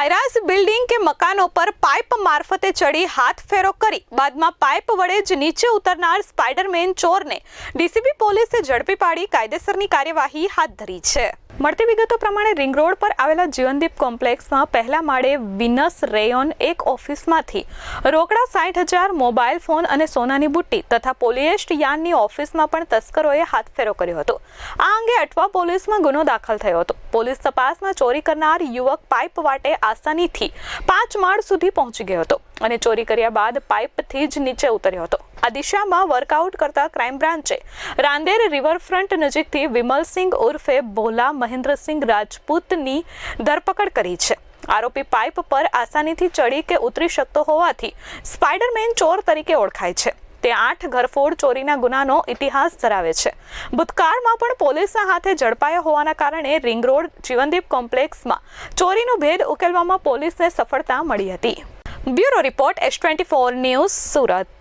High-rise building કે મકાનો પર પાઇપ મારફતે ચડી હાથ ફેરો કરી. બાદમાં પાઇપ વડે જ નીચે ઉતરનાર સ્પાઈડરમેન ચોરને ડીસીબી પોલીસે ઝડપી પાડી કાયદેસરની કાર્યવાહી હાથ ધરી છે. મળતી વિગતો પ્રમાણે રિંગ રોડ પર આવેલા જીવનદીપ કોમ્પ્લેક્સમાં પહેલા માળે વિનસ રેયોન એક ઓફિસમાંથી રોકડા સાઠ હજાર મોબાઈલ ફોન અને સોનાની બુટ્ટી તથા પોલિએસ્ટ યાનની ઓફિસમાં પણ તસ્કરોએ હાથફેરો કર્યો હતો. આ અંગે અટવા પોલીસમાં ગુનો દાખલ થયો હતો. પોલીસ તપાસમાં ચોરી કરનાર યુવક પાઇપ વાટે આસાનીથી પાંચ માળ સુધી પહોંચી ગયો હતો અને ચોરી કર્યા બાદ પાઇપથી જ નીચે ઉતર્યો હતો. આ દિશામાં વર્કઆઉટ કરતા ક્રાઇમ બ્રાન્ચે રાંદેર રિવરફ્રન્ટ નજીકથી વિમલસિંહ ઉર્ફે ભોલા મહેન્દ્રસિંહ રાજપૂતની ધરપકડ કરી છે. આરોપી પાઇપ પર આસાનીથી ચડી કે ઉતરી શકતો હોવાથી સ્પાઈડરમેન ચોર તરીકે ઓળખાય છે. તે આઠ ઘરફોડ ચોરીના ગુનાનો ઇતિહાસ ધરાવે છે. ભૂતકાળમાં પણ પોલીસના હાથે ઝડપાયા હોવાના કારણે રિંગ રોડ જીવનદીપ કોમ્પ્લેક્સમાં ચોરીનો ભેદ ઉકેલવામાં પોલીસને સફળતા મળી હતી. Bureau report S twenty four news Surat.